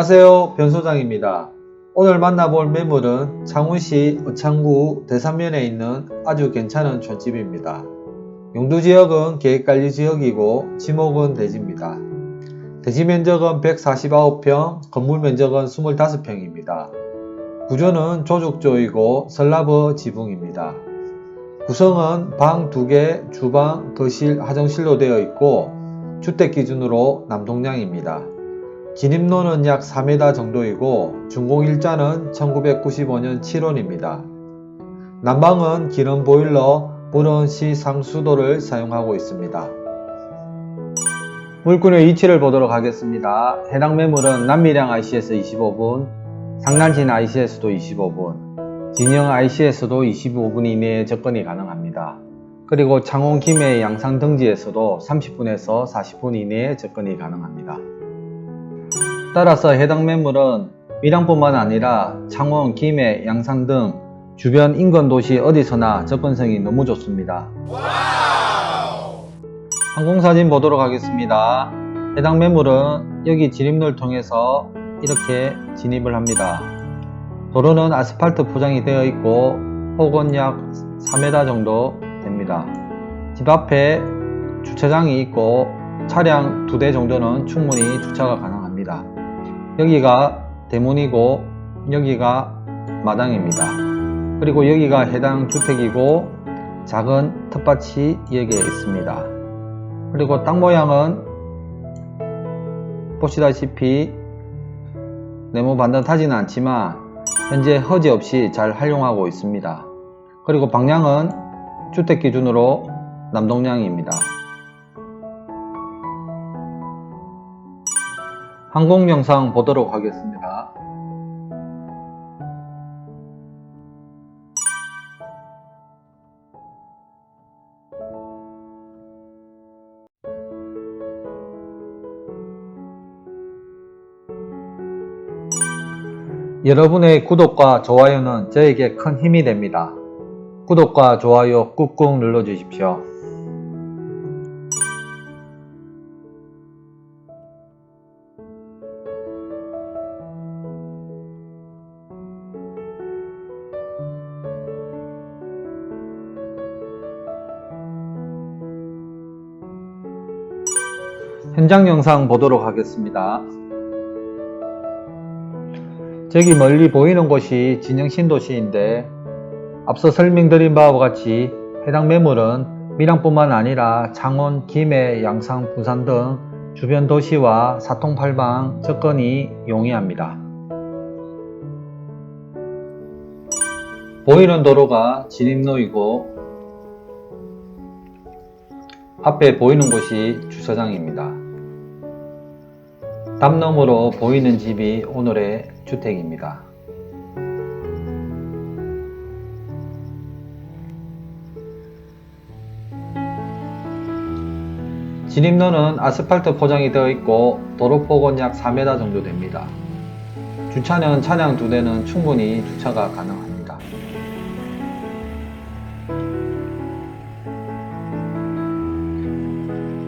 안녕하세요 변소장입니다. 오늘 만나볼 매물은 창원시 의창구 대산면에 있는 아주 괜찮은 촌집입니다. 용도지역은 계획관리 지역이고 지목은 대지입니다. 대지 면적은 149평, 건물 면적은 25평입니다. 구조는 조죽조이고 설라버 지붕입니다. 구성은 방 2개, 주방, 거실, 화장실로 되어 있고 주택 기준으로 남동량입니다. 진입로는 약 4m 정도이고 준공일자는 1995년 7월입니다. 난방은 기름 보일러, 물은 시상수도를 사용하고 있습니다. 물건의 위치를 보도록 하겠습니다. 해당 매물은 남미량 IC에서 25분, 상난진 IC에서도 25분, 진영 IC에서도 25분 이내에 접근이 가능합니다. 그리고 창원 김해 양산 등지에서도 30분에서 40분 이내에 접근이 가능합니다. 따라서 해당 매물은 밀양뿐만 아니라 창원, 김해, 양산 등 주변 인근 도시 어디서나 접근성이 너무 좋습니다. 항공사진 보도록 하겠습니다. 해당 매물은 여기 진입로를 통해서 이렇게 진입을 합니다. 도로는 아스팔트 포장이 되어 있고 폭은 약 4m 정도 됩니다. 집 앞에 주차장이 있고 차량 두 대 정도는 충분히 주차가 가능합니다. 여기가 대문이고 여기가 마당입니다. 그리고 여기가 해당 주택이고 작은 텃밭이 여기에 있습니다. 그리고 땅 모양은 보시다시피 네모 반듯하지는 않지만 현재 허지 없이 잘 활용하고 있습니다. 그리고 방향은 주택 기준으로 남동량입니다. 항공 영상 보도록 하겠습니다. 여러분의 구독과 좋아요는 저에게 큰 힘이 됩니다. 구독과 좋아요 꾹꾹 눌러 주십시오. 현장 영상 보도록 하겠습니다. 저기 멀리 보이는 곳이 진영 신도시인데 앞서 설명드린 바와 같이 해당 매물은 밀양뿐만 아니라 창원, 김해, 양산, 부산 등 주변 도시와 사통팔방 접근이 용이합니다. 보이는 도로가 진입로이고 앞에 보이는 곳이 주차장입니다. 담 너머로 보이는 집이 오늘의 주택입니다. 진입로는 아스팔트 포장이 되어 있고 도로폭은 약 4m 정도 됩니다. 주차는 차량 두 대는 충분히 주차가 가능합니다.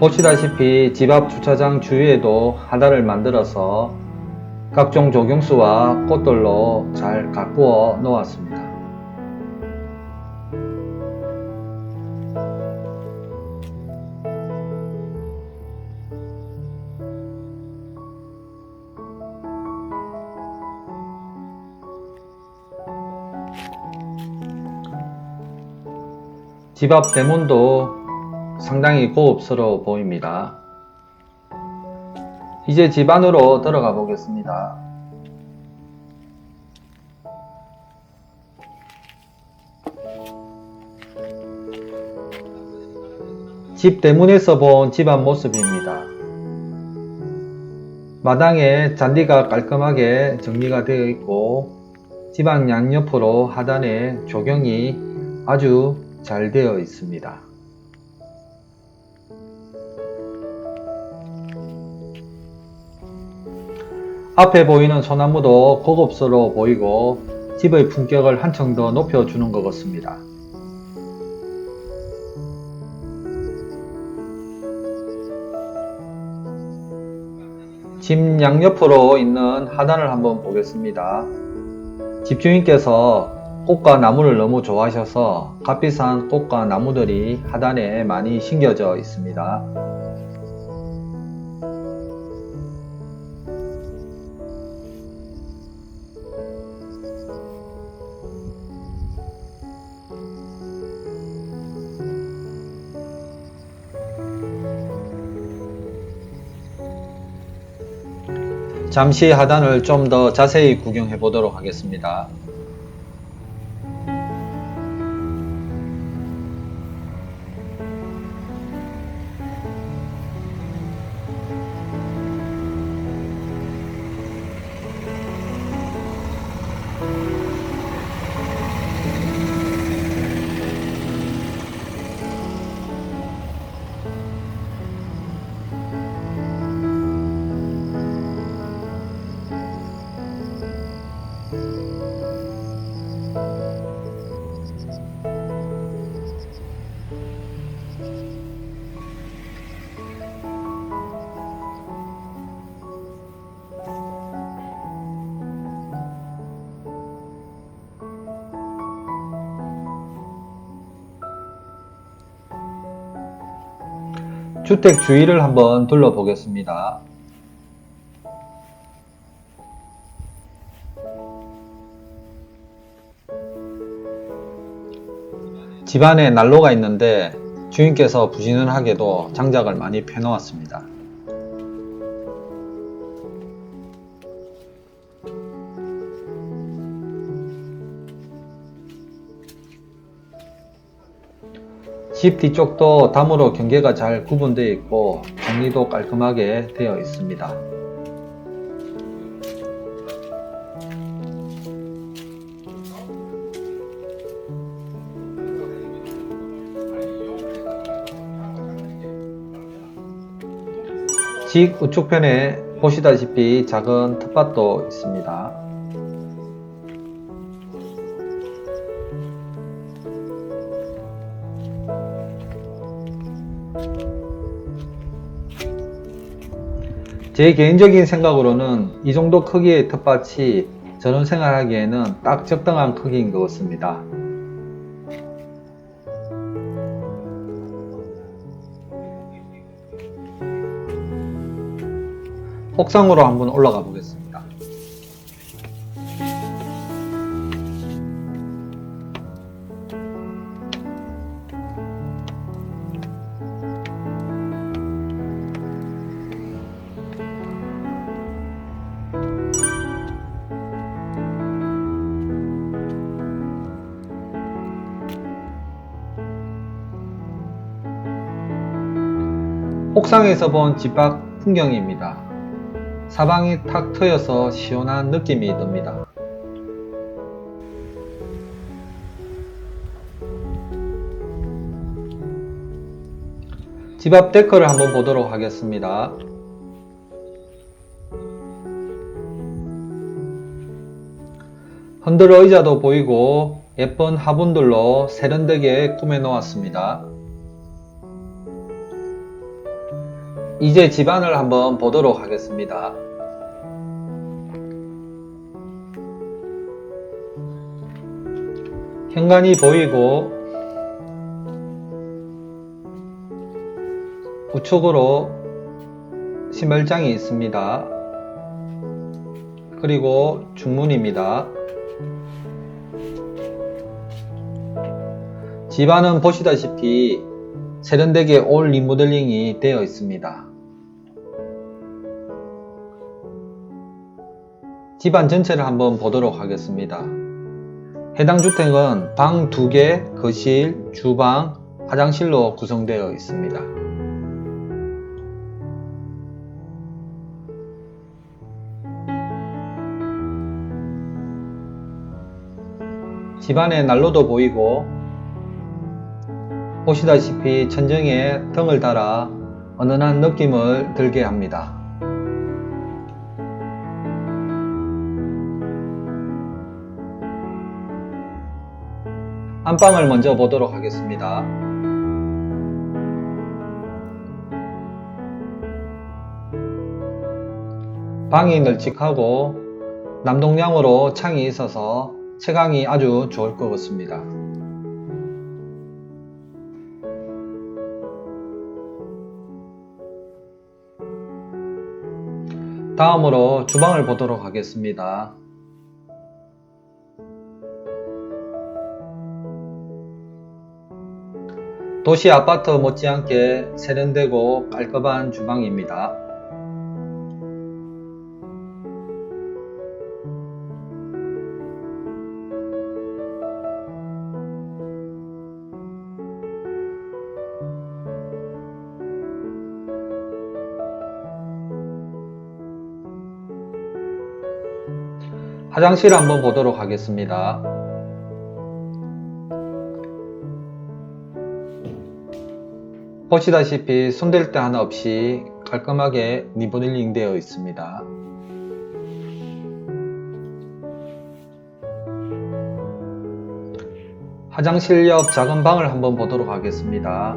보시다시피 집 앞 주차장 주위에도 하단을 만들어서 각종 조경수와 꽃들로 잘 가꾸어 놓았습니다. 집 앞 대문도 상당히 고급스러워 보입니다. 이제 집 안으로 들어가 보겠습니다. 집 대문에서 본 집안 모습입니다. 마당에 잔디가 깔끔하게 정리가 되어 있고 집안 양옆으로 하단에 조경이 아주 잘 되어 있습니다. 앞에 보이는 소나무도 고급스러워 보이고 집의 품격을 한층 더 높여주는 것 같습니다. 집 양옆으로 있는 하단을 한번 보겠습니다. 집주인께서 꽃과 나무를 너무 좋아하셔서 값비싼 꽃과 나무들이 하단에 많이 심겨져 있습니다. 잠시 하단을 좀 더 자세히 구경해 보도록 하겠습니다. 주택 주위를 한번 둘러보겠습니다. 집안에 난로가 있는데 주인께서 부지런하게도 장작을 많이 펴놓았습니다. 집 뒤쪽도 담으로 경계가 잘 구분되어 있고 정리도 깔끔하게 되어 있습니다. 집 우측편에 보시다시피 작은 텃밭도 있습니다. 제 개인적인 생각으로는 이 정도 크기의 텃밭이 저런 생활하기에는 딱 적당한 크기인 것 같습니다. 옥상으로 한번 올라가 보겠습니다. 옥상에서 본 집 밖 풍경입니다. 사방이 탁 트여서 시원한 느낌이 듭니다. 집 앞 데크를 한번 보도록 하겠습니다. 흔들 의자도 보이고 예쁜 화분들로 세련되게 꾸며 놓았습니다. 이제 집안을 한번 보도록 하겠습니다. 현관이 보이고 우측으로 신발장이 있습니다. 그리고 중문입니다. 집안은 보시다시피 세련되게 올 리모델링이 되어 있습니다. 집안 전체를 한번 보도록 하겠습니다. 해당 주택은 방 2개, 거실, 주방, 화장실로 구성되어 있습니다. 집안에 난로도 보이고 보시다시피 천정에 등을 달아 은은한 느낌을 들게 합니다. 안방을 먼저 보도록 하겠습니다. 방이 널찍하고 남동향으로 창이 있어서 채광이 아주 좋을 것 같습니다. 다음으로 주방을 보도록 하겠습니다. 도시 아파트 못지않게 세련되고 깔끔한 주방입니다. 화장실 한번 보도록 하겠습니다. 보시다시피 손댈 데 하나 없이 깔끔하게 리모델링 되어 있습니다. 화장실 옆 작은 방을 한번 보도록 하겠습니다.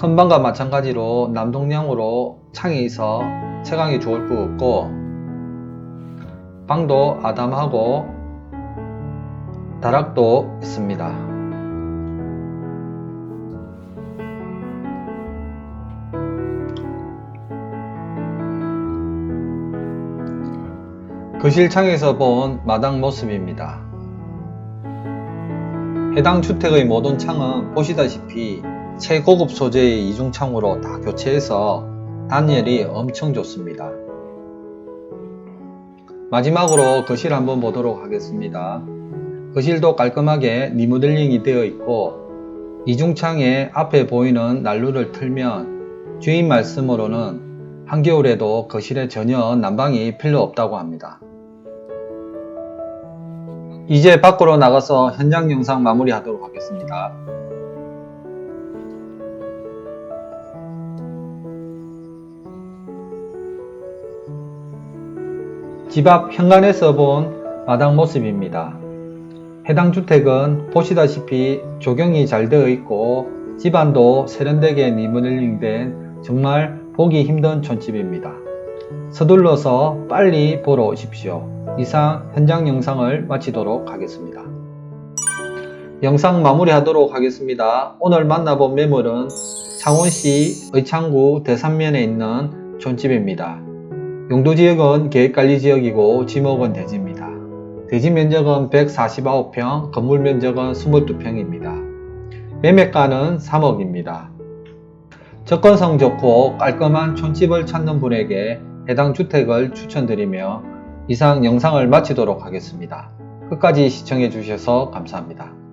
큰 방과 마찬가지로 남동향으로 창이 있어 채광이 좋을 것 같고 방도 아담하고 다락도 있습니다. 거실창에서 본 마당 모습입니다. 해당 주택의 모든 창은 보시다시피 최고급 소재의 이중창으로 다 교체해서 단열이 엄청 좋습니다. 마지막으로 거실 한번 보도록 하겠습니다. 거실도 깔끔하게 리모델링이 되어 있고 이중창에 앞에 보이는 난로를 틀면 주인 말씀으로는 한겨울에도 거실에 전혀 난방이 필요 없다고 합니다. 이제 밖으로 나가서 현장 영상 마무리하도록 하겠습니다. 집 앞 현관에서 본 마당 모습입니다. 해당 주택은 보시다시피 조경이 잘 되어 있고 집안도 세련되게 리모델링된 정말 보기 힘든 촌집입니다. 서둘러서 빨리 보러 오십시오. 이상 현장 영상을 마치도록 하겠습니다. 영상 마무리하도록 하겠습니다. 오늘 만나본 매물은 창원시 의창구 대산면에 있는 촌집입니다. 용도지역은 계획관리지역이고 지목은 대지입니다. 대지 면적은 149평, 건물 면적은 22평입니다. 매매가는 3억입니다. 접근성 좋고 깔끔한 촌집을 찾는 분에게 해당 주택을 추천드리며 이상 영상을 마치도록 하겠습니다. 끝까지 시청해 주셔서 감사합니다.